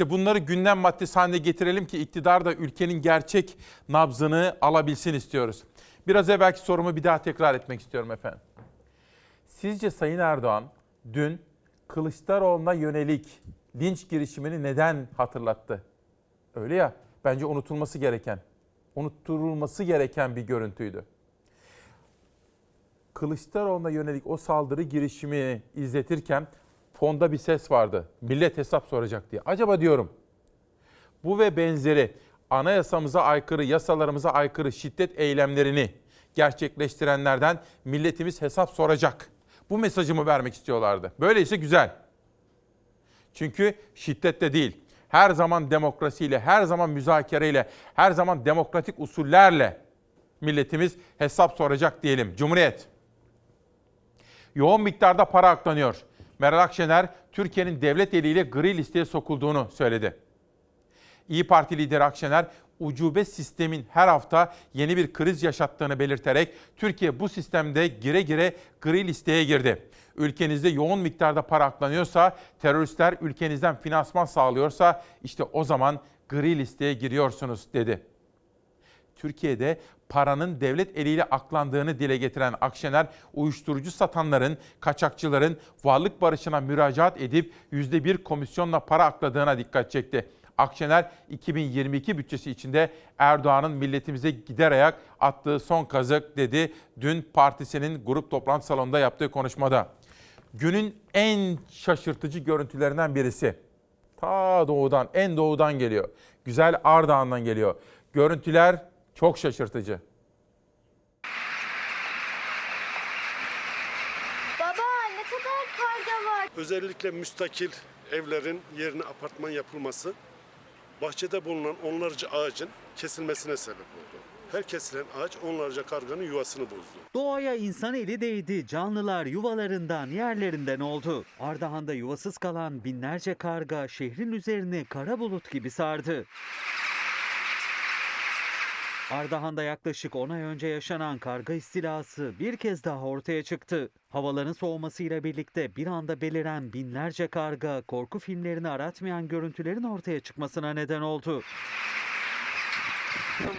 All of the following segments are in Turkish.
İşte bunları gündem maddesi haline getirelim ki iktidar da ülkenin gerçek nabzını alabilsin istiyoruz. Biraz evvelki sorumu bir daha tekrar etmek istiyorum efendim. Sizce Sayın Erdoğan dün Kılıçdaroğlu'na yönelik linç girişimini neden hatırlattı? Öyle ya, bence unutulması gereken, unutturulması gereken bir görüntüydü. Kılıçdaroğlu'na yönelik o saldırı girişimini izletirken fonda bir ses vardı. Millet hesap soracak diye. Acaba diyorum bu ve benzeri anayasamıza aykırı, yasalarımıza aykırı şiddet eylemlerini gerçekleştirenlerden milletimiz hesap soracak. Bu mesajımı vermek istiyorlardı. Böyleyse güzel. Çünkü şiddetle değil, her zaman demokrasiyle, her zaman müzakereyle, her zaman demokratik usullerle milletimiz hesap soracak diyelim. Cumhuriyet. Yoğun miktarda para aklanıyor. Meral Akşener, Türkiye'nin devlet eliyle gri listeye sokulduğunu söyledi. İyi Parti lideri Akşener, ucube sistemin her hafta yeni bir kriz yaşattığını belirterek Türkiye bu sistemde gire gire gri listeye girdi. Ülkenizde yoğun miktarda para aklanıyorsa, teröristler ülkenizden finansman sağlıyorsa işte o zaman gri listeye giriyorsunuz dedi. Türkiye'de paranın devlet eliyle aklandığını dile getiren Akşener, uyuşturucu satanların, kaçakçıların varlık barışına müracaat edip %1 komisyonla para akladığına dikkat çekti. Akşener 2022 bütçesi içinde Erdoğan'ın milletimize gider ayak attığı son kazık dedi dün partisinin grup toplantı salonunda yaptığı konuşmada. Günün en şaşırtıcı görüntülerinden birisi. Ta doğudan, en doğudan geliyor. Güzel Ardahan'dan geliyor. Görüntüler çok şaşırtıcı. Baba ne kadar karga var. Özellikle müstakil evlerin yerine apartman yapılması bahçede bulunan onlarca ağacın kesilmesine sebep oldu. Her kesilen ağaç onlarca karganın yuvasını bozdu. Doğaya insan eli değdi, canlılar yuvalarından, yerlerinden oldu. Ardahan'da yuvasız kalan binlerce karga şehrin üzerini kara bulut gibi sardı. Ardahan'da yaklaşık 10 ay önce yaşanan karga istilası bir kez daha ortaya çıktı. Havaların soğumasıyla birlikte bir anda beliren binlerce karga korku filmlerini aratmayan görüntülerin ortaya çıkmasına neden oldu.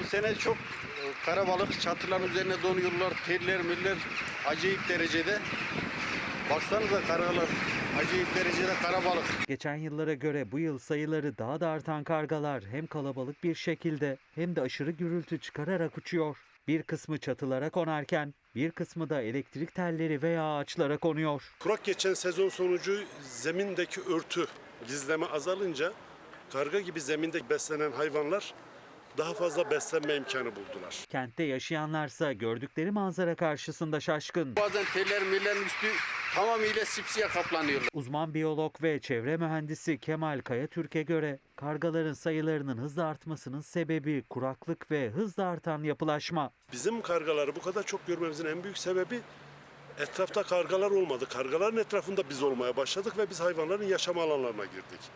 Bu sene çok e, karabalık çatıların üzerine donuyorlar. Teller miller acayip derecede. Baksanıza kargalar acayip derecede karabalık. Geçen yıllara göre bu yıl sayıları daha da artan kargalar hem kalabalık bir şekilde hem de aşırı gürültü çıkararak uçuyor. Bir kısmı çatılara konarken bir kısmı da elektrik telleri veya ağaçlara konuyor. Kurak geçen sezon sonucu zemindeki örtü gizleme azalınca karga gibi zeminde beslenen hayvanlar daha fazla beslenme imkanı buldular. Kentte yaşayanlarsa gördükleri manzara karşısında şaşkın. Bazen teller millerin üstü tamamıyla sipsiye kaplanıyorlar. Uzman biyolog ve çevre mühendisi Kemal Kayatürk'e göre kargaların sayılarının hızla artmasının sebebi kuraklık ve hızla artan yapılaşma. Bizim kargaları bu kadar çok görmemizin en büyük sebebi etrafta kargalar olmadı. Kargaların etrafında biz olmaya başladık ve biz hayvanların yaşam alanlarına girdik.